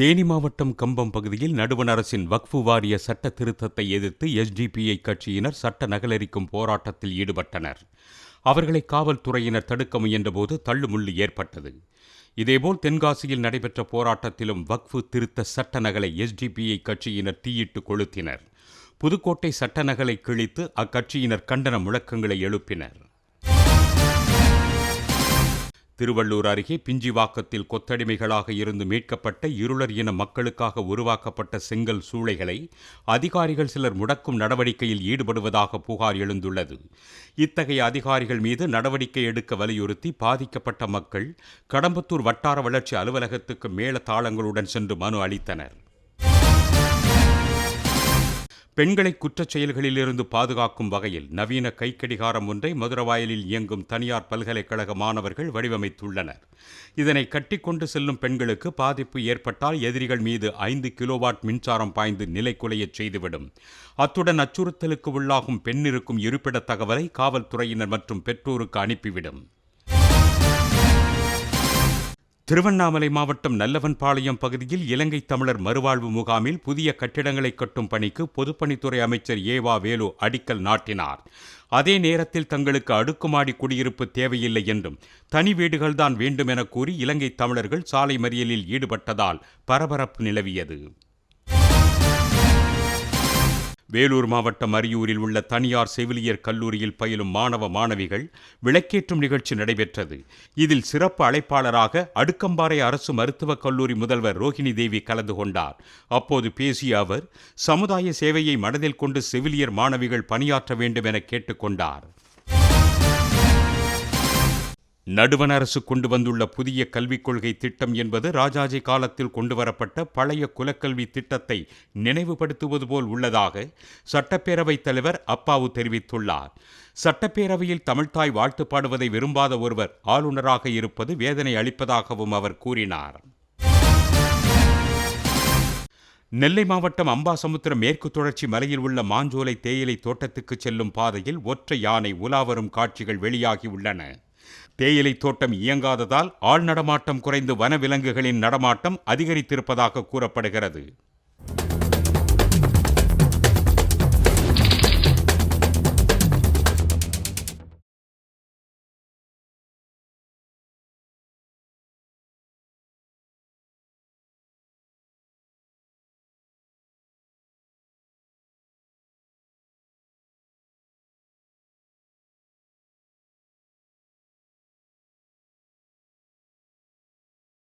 தேனி மாவட்டம் கம்பம் பகுதியில் நடுவண் அரசின் வக்ஃபு வாரிய சட்ட திருத்தத்தை எதிர்த்து எஸ்டிபிஐ கட்சியினர் சட்ட நகலரிக்கும் போராட்டத்தில் ஈடுபட்டனர். அவர்களை காவல்துறையினர் தடுக்க முயன்றபோது தள்ளுமுள்ளு ஏற்பட்டது. இதேபோல் தென்காசியில் நடைபெற்ற போராட்டத்திலும் வக்ஃபு திருத்த சட்ட நகலை எஸ்டிபிஐ கட்சியினர் தீயிட்டு கொளுத்தினர். புதுக்கோட்டை சட்ட நகலை கிழித்து அக்கட்சியினர் கண்டன முழக்கங்களை எழுப்பினர். திருவள்ளூர் அருகே பிஞ்சிவாக்கத்தில் கொத்தடிமைகளாக இருந்து மீட்கப்பட்ட இருளர் இன மக்களுக்காக உருவாக்கப்பட்ட செங்கல் சூளைகளை அதிகாரிகள் சிலர் முடக்கும் நடவடிக்கையில் ஈடுபடுவதாக புகார் எழுந்துள்ளது. இத்தகைய அதிகாரிகள் மீது நடவடிக்கை எடுக்க வலியுறுத்தி பாதிக்கப்பட்ட மக்கள் கடம்பத்தூர் வட்டார வளர்ச்சி அலுவலகத்துக்கு மேல தாளங்களுடன் சென்று மனு அளித்தனர். பெண்களை குற்றச் செயல்களிலிருந்து பாதுகாக்கும் வகையில் நவீன கைக்கடிகாரம் ஒன்றை மதுரவாயலில் இயங்கும் தனியார் பல்கலைக்கழக மாணவர்கள் வடிவமைத்துள்ளனர். இதனை கட்டிக்கொண்டு செல்லும் பெண்களுக்கு பாதிப்பு ஏற்பட்டால் எதிரிகள் மீது ஐந்து கிலோவாட் மின்சாரம் பாய்ந்து நிலைக்குலையச் செய்துவிடும். அத்துடன் அச்சுறுத்தலுக்கு உள்ளாகும் பெண்ணிருக்கும் இருப்பிட தகவலை காவல்துறையினர் மற்றும் பெற்றோருக்கு அனுப்பிவிடும். திருவண்ணாமலை மாவட்டம் நல்லவன்பாளையம் பகுதியில் இலங்கை தமிழர் மறுவாழ்வு முகாமில் புதிய கட்டிடங்களை கட்டும் பணிக்கு பொதுப்பணித்துறை அமைச்சர் ஏவா வேலு அடிக்கல் நாட்டினார். அதே நேரத்தில் தங்களுக்கு அடுக்குமாடி குடியிருப்பு தேவையில்லை என்றும் தனி வீடுகள்தான் வேண்டும் என கூறி இலங்கை தமிழர்கள் சாலை மறியலில் ஈடுபட்டதால் பரபரப்பு நிலவியது. வேலூர் மாவட்டம் அரியூரில் உள்ள தனியார் செவிலியர் கல்லூரியில் பயிலும் மாணவ மாணவிகள் விளக்கேற்றும் நிகழ்ச்சி நடைபெற்றது. இதில் சிறப்பு அழைப்பாளராக அடுக்கம்பாறை அரசு மருத்துவக் கல்லூரி முதல்வர் ரோஹிணி தேவி கலந்து கொண்டார். அப்போது பேசிய அவர் சமுதாய சேவையை மனதில் கொண்டு செவிலியர் மாணவிகள் பணியாற்ற வேண்டும் என கேட்டுக்கொண்டார் நடுவண் அரசு கொண்டு வந்துள்ள புதிய கல்விக் கொள்கை திட்டம் என்பது ராஜாஜி காலத்தில் கொண்டுவரப்பட்ட பழைய குலக்கல்வி திட்டத்தை நினைவுபடுத்துவது போல் உள்ளதாக சட்டப்பேரவைத் தலைவர் அப்பாவு தெரிவித்துள்ளார். சட்டப்பேரவையில் தமிழ்தாய் வாழ்த்து பாடுவதை விரும்பாத ஒருவர் ஆளுநராக இருப்பது வேதனை அளிப்பதாகவும் அவர் கூறினார். நெல்லை மாவட்டம் அம்பாசமுத்திரம் மேற்கு தொடர்ச்சி மலையில் உள்ள மாஞ்சோலை தேயிலை தோட்டத்துக்கு செல்லும் பாதையில் ஒற்றை யானை உலாவரும் காட்சிகள் வெளியாகியுள்ளன தேயிலை தோட்டம் இயங்காததால் ஆள் நடமாட்டம் குறைந்து வனவிலங்குகளின் நடமாட்டம் அதிகரித்திருப்பதாக கூறப்படுகிறது.